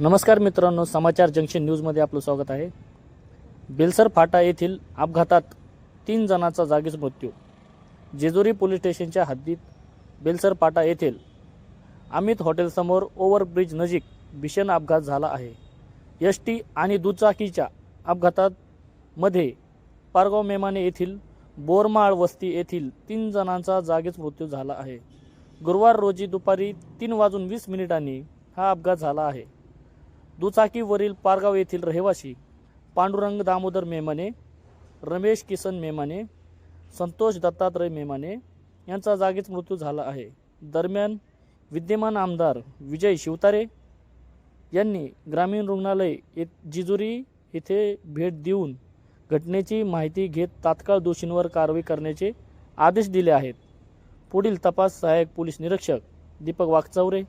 नमस्कार मित्रांनो समाचार जंक्शन न्यूजमध्ये आपलं स्वागत आहे. बेलसर फाटा येथील अपघातात तीन जणांचा जागीच मृत्यू. जेजुरी पोलीस स्टेशनच्या हद्दीत बेलसर फाटा येथील अमित हॉटेलसमोर ओव्हरब्रिज नजीक भीषण अपघात झाला आहे. एस टी आणि दुचाकीच्या अपघातात मध्ये पारगाव मेमाने येथील बोरमाळ वस्ती येथील तीन जणांचा जागीच मृत्यू झाला आहे. गुरुवार रोजी दुपारी तीन वाजून वीस मिनिटांनी हा अपघात झाला आहे. दुचाकीवरील पारगाव येथील रहिवासी पांडुरंग दामोदर मेमाने रमेश किसन मेमाने संतोष दत्तात्रय मेमाने यांचा जागीच मृत्यू झाला आहे. दरम्यान विद्यमान आमदार विजय शिवतारे यांनी ग्रामीण रुग्णालय ये जिजुरी येथे भेट देऊन घटनेची माहिती घेत तात्काळ दोषींवर कारवाई करण्याचे आदेश दिले आहेत. पुढील तपास सहाय्यक पोलीस निरीक्षक दीपक वाघचौरे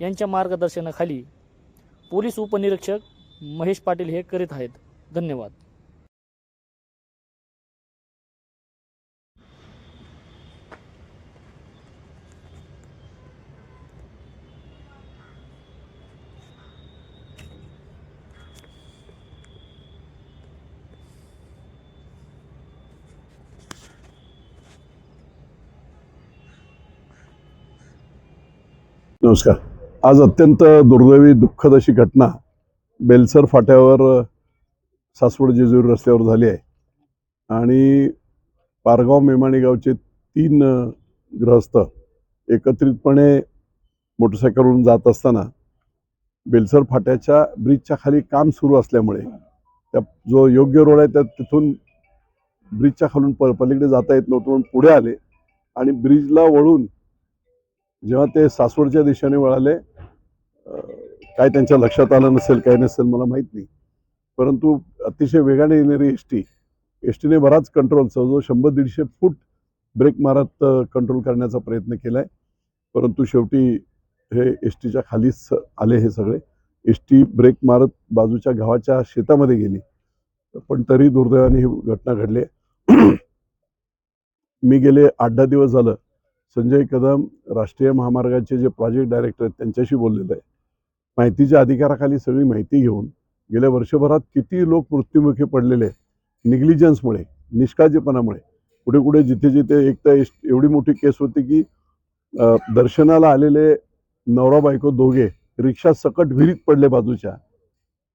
यांच्या मार्गदर्शनाखाली पोलीस उपनिरीक्षक महेश पाटील हे करीत आहेत. धन्यवाद. नमस्कार. आज अत्यंत दुर्दैवी दुःखद अशी घटना बेलसर फाट्यावर सासवड जेजुरी रस्त्यावर झाली आहे. आणि पारगाव मेमाणी गावचे तीन ग्रहस्थ गृहस्थ एकत्रितपणे मोटरसायकलवरून जात असताना बेलसर फाट्याच्या ब्रिजच्या खाली काम सुरू असल्यामुळे त्या जो योग्य रोड आहे त्या तिथून ब्रिजच्या खालून प पलीकडे जाता येत नव्हतं म्हणून पुढे आले आणि ब्रिजला वळून जेव्हा ते सासवडच्या दिशेने वळाले काय त्यांच्या लक्षात आलं नसेल काय नसेल मला माहीत नाही. परंतु अतिशय वेगाने येणारी एस टी एस टीने बराच कंट्रोल जवळजवळ शंभर दीडशे फूट ब्रेक मारत कंट्रोल करण्याचा प्रयत्न केला आहे परंतु शेवटी हे एस टीच्या खालीच आले हे सगळे. एस टी ब्रेक मारत बाजूच्या गावाच्या शेतामध्ये गेली. पण तरी दुर्दैवाने ही घटना घडली आहे. मी गेले आठ दहा दिवस झालं. संजय कदम राष्ट्रीय महामार्गाचे जे प्रोजेक्ट डायरेक्टर आहेत त्यांच्याशी बोललेलं आहे. माहितीच्या अधिकाराखाली सगळी माहिती घेऊन गेल्या वर्षभरात किती लोक मृत्युमुखी पडलेले आहेत निग्लिजन्समुळे निष्काळजीपणामुळे. कुठे कुठे जिथे जिथे एक तर एवढी मोठी केस होती की दर्शनाला आलेले नवरा बायको दोघे रिक्षा सकट विहिरीत पडले बाजूच्या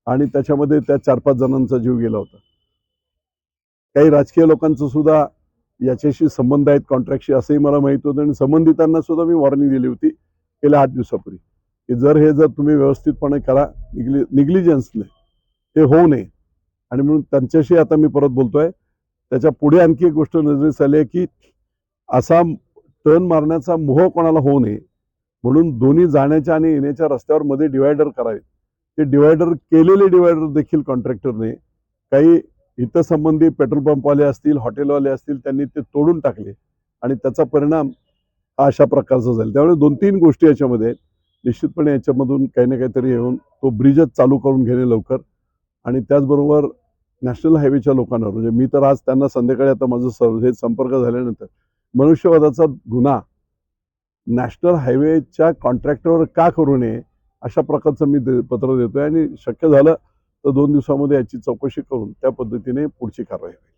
आणि त्याच्यामध्ये त्या चार पाच जणांचा जीव गेला होता. काही राजकीय लोकांचं सुद्धा याच्याशी संबंध आहेत कॉन्ट्रॅक्टशी असंही मला माहीत होतं आणि संबंधितांना सुद्धा मी वॉर्निंग दिली होती गेल्या आठ दिवसापूर्वी की जर हे जर तुम्ही व्यवस्थितपणे करा निग्लि निग्लिजन्सने ते होऊ नये. आणि म्हणून त्यांच्याशी आता मी परत बोलतोय. त्याच्या पुढे आणखी एक गोष्ट नजरेस आली आहे की असा टर्न मारण्याचा मोह कोणाला होऊ नये. म्हणून दोन्ही जाण्याच्या आणि येण्याच्या रस्त्यावर मध्ये डिवायडर करावे. ते डिवायडर केलेले डिवायडर देखील कॉन्ट्रॅक्टरने काही हितसंबंधी पेट्रोल पंपवाले असतील हॉटेलवाले असतील त्यांनी ते तोडून टाकले. आणि त्याचा परिणाम अशा प्रकारचा झाला. त्यामुळे दोन तीन गोष्टी याच्यामध्ये निश्चितपणे याच्यामधून काही ना काहीतरी येऊन तो ब्रिजच चालू करून घेणे लवकर. आणि त्याचबरोबर नॅशनल हायवेच्या लोकांवर म्हणजे मी तर आज त्यांना संध्याकाळी आता माझं सर हे संपर्क झाल्यानंतर मनुष्यवादाचा गुन्हा नॅशनल हायवेच्या कॉन्ट्रॅक्टरवर का करू नये अशा प्रकारचं मी दे- पत्र देतो आहे आणि शक्य झालं तर दोन दिवसामध्ये याची चौकशी करून त्या पद्धतीने पुढची कारवाई होईल.